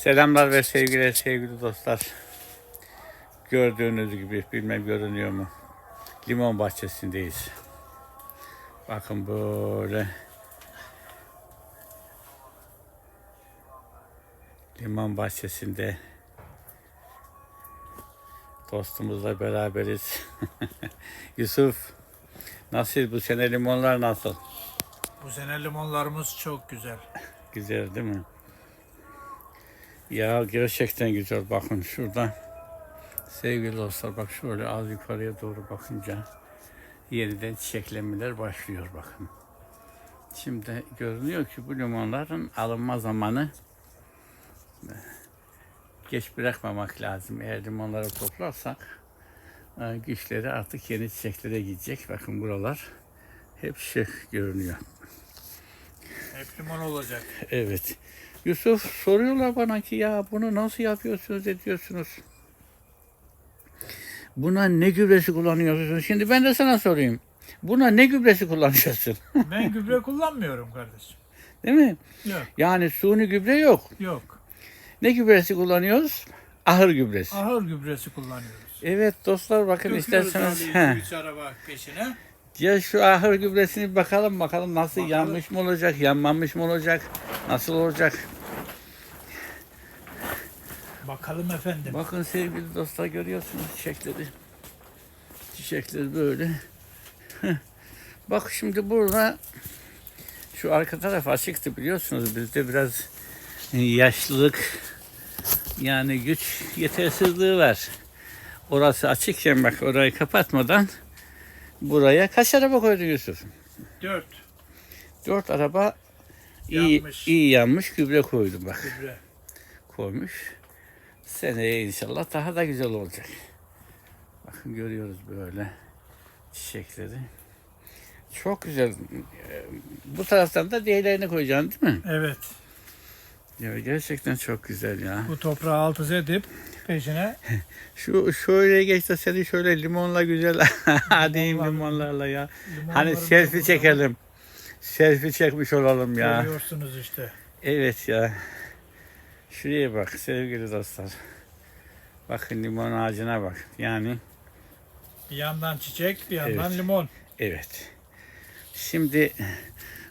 Selamlar ve sevgiler sevgili dostlar. Gördüğünüz gibi bilmem görünüyor mu? Limon bahçesindeyiz. Bakın böyle. Limon bahçesinde dostumuzla beraberiz. Yusuf, nasıl bu sene limonlar nasıl? Bu sene limonlarımız çok güzel. Güzel değil mi? Ya gerçekten güzel. Bakın şurada sevgili dostlar bak şöyle az yukarıya doğru bakınca yeniden çiçeklenmeler başlıyor bakın. Şimdi görünüyor ki bu limonların alınma zamanı geç bırakmamak lazım. Eğer limonları toplarsak e, güçleri artık yeni çiçeklere gidecek. Bakın buralar hep şık görünüyor. Hep limon olacak. Evet. Yusuf soruyorlar bana ki ya bunu nasıl yapıyorsunuz ediyorsunuz? Buna ne gübresi kullanıyorsunuz? Şimdi ben de sana sorayım. Buna ne gübresi kullanıyorsun? Ben gübre kullanmıyorum kardeşim. Değil mi? Yok, Yani suni gübre yok. yok. Ne gübresi kullanıyoruz? Ahır gübresi. Ahır gübresi kullanıyoruz. Evet dostlar bakın Döküyoruz isterseniz. üç araba peşine. Ya şu ahır gübresini bakalım bakalım nasıl Bakalım. yanmış mı olacak, yanmamış mı olacak, nasıl olacak? Bakalım efendim. Bakın sevgili dostlar görüyorsunuz çiçekleri. Çiçekler böyle. Bak şimdi burada şu arka taraf açıktı biliyorsunuz. Bizde biraz yaşlılık yani güç yetersizliği var. Orası açıkken bak orayı kapatmadan buraya kaç araba koydun Yusuf? Dört Dört araba Yanmış. iyi yanmış gübre koydum bak gübre. koymuş. Seneye inşallah daha da güzel olacak. Bakın görüyoruz böyle çiçekleri. Çok güzel. Ee, Bu taraftan da diğerlerini koyacaksın değil mi? Evet. Ya gerçekten çok güzel ya. Bu toprağı alt üst edip peşine Şu şöyle geç de seni şöyle limonla güzel Limonlar- limonlarla ya. limonları Hani selfie çekelim. Selfie çekmiş olalım ya. Görüyorsunuz işte. Evet ya. Şuraya bak sevgili dostlar. Bakın limon ağacına bak. Yani Bir yandan çiçek, bir yandan Evet. limon. evet. Şimdi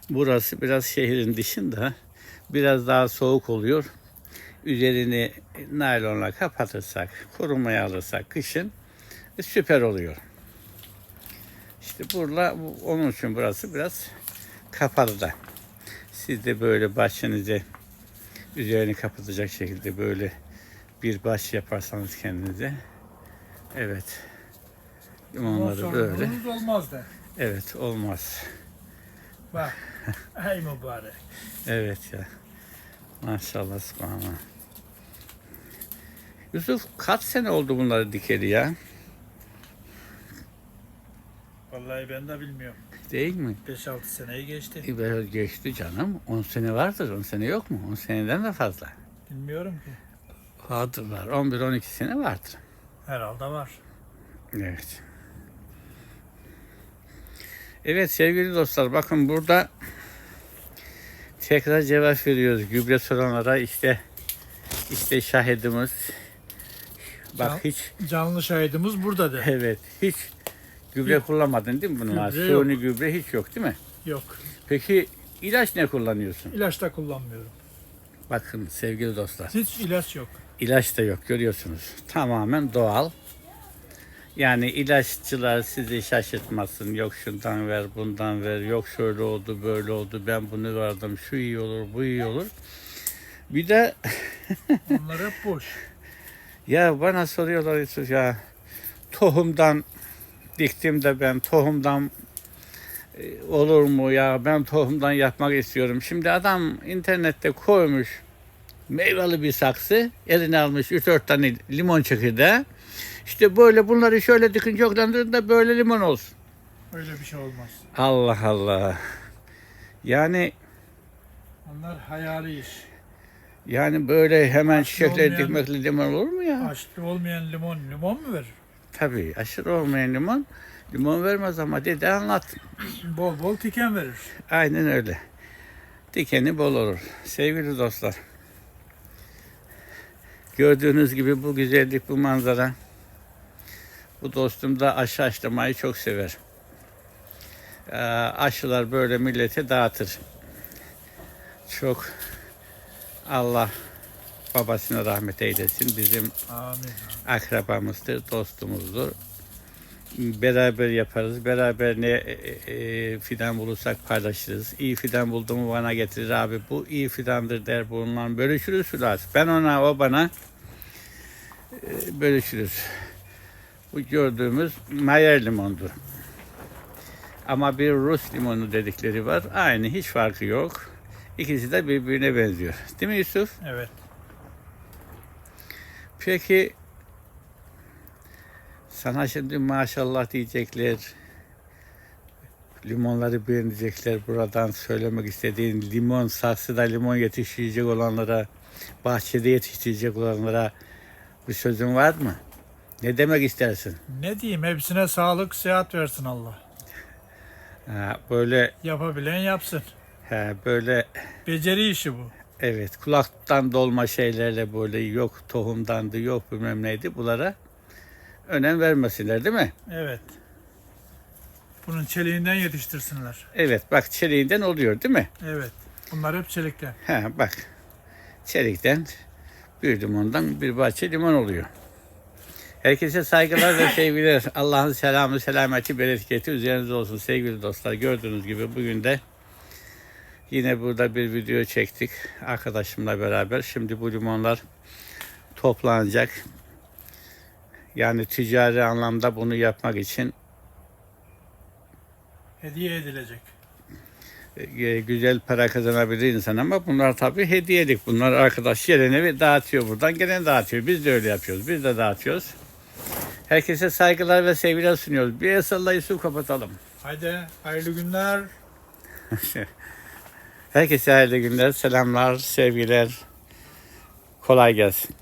burası biraz şehrin dışında. Biraz daha soğuk oluyor. Üzerini naylonla kapatırsak, korumaya alırsak kışın süper oluyor. İşte burada bu- onun için burası biraz kapalı da. Siz de böyle bahçenize üzerini kapatacak şekilde böyle bir baş yaparsanız kendinize. Evet. Limon Limonları böyle. olmaz da. Evet olmaz. Bak. Ey mübarek. Evet ya. Maşallah subhanallah. Yusuf kaç sene oldu bunları dikeli ya? Vallahi ben de bilmiyorum. Değil mi? 5-6 seneyi geçti. E, geçti canım. 10 sene vardır. 10 sene yok mu? 10 seneden de fazla. Bilmiyorum ki. Vardır var. 11-12 sene vardır. Herhalde var. Evet. Evet sevgili dostlar bakın burada tekrar cevap veriyoruz. Gübre soranlara işte işte şahidimiz. Bak Tamam. hiç Canlı şahidimiz buradadır. evet hiç gübre kullanmadın değil mi bununla? Gübre Suni gübre hiç yok değil mi? Yok. Peki ilaç ne kullanıyorsun? İlaç da kullanmıyorum. Bakın sevgili dostlar. Hiç ilaç yok. İlaç da yok görüyorsunuz. Tamamen doğal. Yani ilaççılar sizi şaşırtmasın. Yok şundan ver, bundan ver. Yok şöyle oldu, böyle oldu. Ben bunu verdim. Şu iyi olur, bu iyi olur. Bir de Onlar hep boş. ya bana soruyorlar ya tohumdan diktim de ben tohumdan e, olur mu ya ben tohumdan yapmak istiyorum. Şimdi adam internette koymuş meyveli bir saksı eline almış 3-4 tane limon çekirdeği. İşte böyle bunları şöyle dikince oklandırın da böyle limon olsun. Öyle bir şey olmaz. Allah Allah. Yani Onlar hayali iş. yani böyle hemen Aşırı çiçekleri olmayan- dikmekle limon olur mu ya? Aşırı olmayan limon limon mu verir? Tabii aşırı olmayan limon limon vermez ama dedi anlat. Bol bol tiken verir. Aynen öyle. Dikeni bol olur. Sevgili dostlar. Gördüğünüz gibi bu güzellik, bu manzara. Bu dostum da aşı aşlamayı çok sever. Ee, aşılar böyle millete dağıtır. Çok Allah babasına rahmet eylesin. Bizim Amin. akrabamızdır, dostumuzdur. Beraber yaparız. Beraber ne e, e, fidan bulursak paylaşırız. İyi fidan bulduğumu bana getirir abi. Bu iyi fidandır der bulunan. Bölüşürüz Sülas. Ben ona, o bana e, bölüşürüz. Bu gördüğümüz Mayer limondur. Ama bir Rus limonu dedikleri var. Aynı hiç farkı yok. İkisi de birbirine benziyor. Değil mi Yusuf? Evet. Peki sana şimdi maşallah diyecekler. Limonları beğenecekler. Buradan söylemek istediğin limon, saksıda limon yetiştirecek olanlara, bahçede yetiştirecek olanlara bir sözün var mı? Ne demek istersin? Ne diyeyim hepsine sağlık, sıhhat versin Allah. Ha, böyle Yapabilen yapsın. ha, böyle Beceri işi bu. Evet kulaktan dolma şeylerle böyle yok tohumdandı yok bilmem neydi bunlara önem vermesinler değil mi? Evet. Bunun çeliğinden yetiştirsinler. Evet bak çeliğinden oluyor değil mi? Evet. Bunlar hep çelikten. Ha bak. Çelikten bir limondan bir bahçe limon oluyor. Herkese saygılar ve sevgiler. Allah'ın selamı, selameti, bereketi üzerinize olsun sevgili dostlar. Gördüğünüz gibi bugün de yine burada bir video çektik arkadaşımla beraber. Şimdi bu limonlar toplanacak. Yani ticari anlamda bunu yapmak için Hediye edilecek. e, güzel para kazanabilir insan ama bunlar tabii hediyelik. Bunlar arkadaş gelene dağıtıyor buradan. Gelen dağıtıyor. Biz de öyle yapıyoruz. Biz de dağıtıyoruz. Herkese saygılar ve sevgiler sunuyoruz. Bir el su kapatalım. Haydi hayırlı günler. Herkese hayırlı günler, selamlar, sevgiler. Kolay gelsin.